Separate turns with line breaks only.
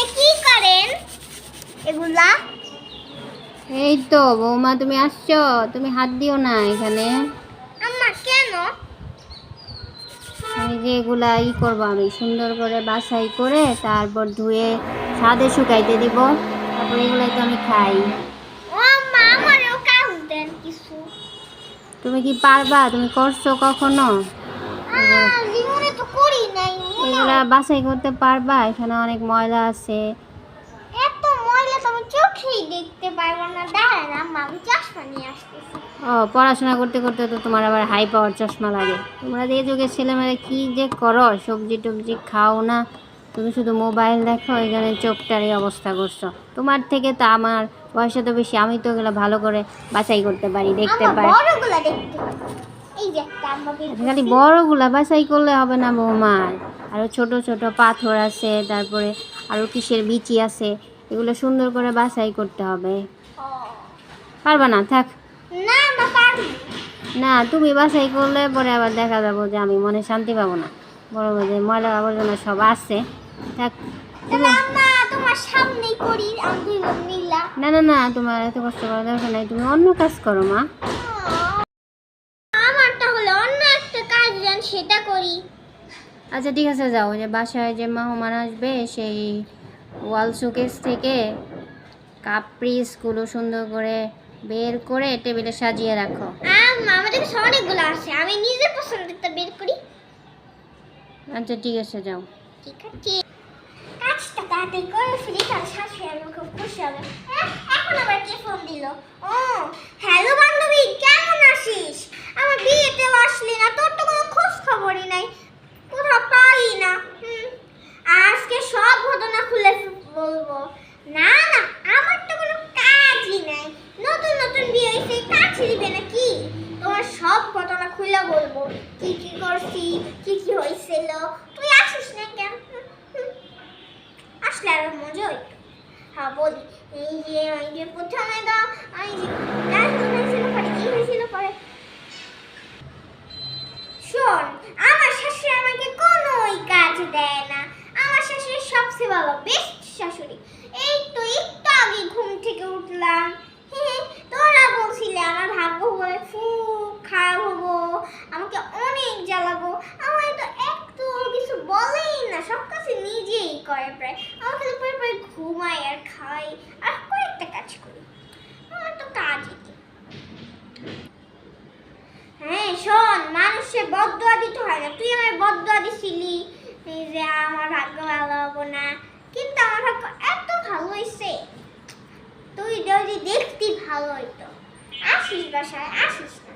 এখানে কি করেন? এগুলা?
এই তো বৌমা তুমি আসছো। তুমি হাত দিও না এখানে।
আম্মা কেন?
এই যে এগুলা ই করব আমি সুন্দর করে বাছাই করে তারপর ধুয়ে ছাদে শুকাইতে দিব। তারপর এগুলাই তো আমি খাই। তুমি কি পারবা? তুমি করছ কখনো? এগুলা বাছাই করতে পারবা এখানে অনেক ময়লা আছে।
এত ময়লা তো আমি চোখেই দেখতে পারব না। দাঁড়ান আম্মা আমি চশমা নিয়ে আসতেছি।
ও পড়াশোনা করতে করতে তো তোমার আবার হাই পাওয়ার চশমা লাগে। তোমরা যে যুগের ছেলেমেয়েরা কি যে করো সবজি টবজি খাও না তুমি শুধু মোবাইল দেখো এখানে চোখটার এই অবস্থা করছ। তোমার থেকে তো আমার বয়সে তো বেশি আমি তো এগুলো ভালো করে বাছাই করতে পারি দেখতে পারি। খালি বড়গুলা বাছাই করলে হবে না বৌমার। আরও ছোট ছোট পাথর আছে তারপরে আরও কিসের বিচি আছে এগুলো সুন্দর করে বাছাই করতে হবে। পারবা না? থাক।
না
তুমি বাছাই করলে পরে আবার দেখা যাব যে আমি মনে শান্তি পাবো না। বড় যে ময়লা আবর্জনা সব আছে। থাক। না না না তোমার এত কষ্ট করার দরকার নাই তুমি অন্য কাজ করো মা
আমার তাহলে অন্য একটা কাজ দেন সেটা করি।
আচ্ছা ঠিক আছে যাও। যে বাসায় যে মেহমান আসবে সেই ওয়াল শোকেস থেকে কাপ পিসগুলো সুন্দর করে বের করে টেবিলে সাজিয়ে রাখো।
আমাদের কাছে অনেকগুলো আছে। আমি নিজে পছন্দেরটা বের করি।
আচ্ছা ঠিক আছে যাও।
ঠিক আছে। কাজটা তাড়াতাড়ি করে ফেলি তাহলে শাশুড়ি আমি খুব খুশি হবে। এখন আবার কে ফোন দিল? ও হ্যালো বান্ধবী কেমন আছিস আমার বিয়েতেও আসলি না তোর তো কোনো খোঁজ খবরই নাই কোথাও পাই না হুম আজকে সব ঘটনা খুলে বলব না না আমার তো কোনো কাজই নাই নতুন নতুন বিয়ে হয়েছে কাজ দিবে নাকি তোমার সব ঘটনা খুলে বলব কি করছি? কি হয়েছিল তুই আসিস না কেন। আসলে আরও মজা হইতো হ্যাঁ বলি। এই যে এই যে প্রথমে তো গাছ হয়েছিল পরে, কি হয়েছিল পরে? শোন, আমার শাশুড়ি আমাকে কোনোই কাজ দেয় না। আমার শাশুড়ি সবচেয়ে ভালো বেস্ট শাশুড়ি এই তো একটু আগে ঘুম থেকে উঠলাম হে হে, তোরা বলছিলে আমার ভাগ্য বলে খুব খারাপ হব আমাকে অনেক জ্বালাবো আমার তো একটু কিছু বলেই না সব কাছে নিজেই করে প্রায় আমার খালি পরে পরে ঘুমাই আর খাই আর কয়েকটা কাজ করি। আমার তো কাজই হ্যাঁ শোন, মানুষের বদদোয়া দিতে হয় না। তুই আমার বদদোয়া দিছিলি যে আমার ভাগ্য ভালো হব না। কিন্তু আমার ভাগ্য এত ভালো হয়েছে তুই যদি দেখতি ভালো হইতো। আসিস বাসায়, আসিস না।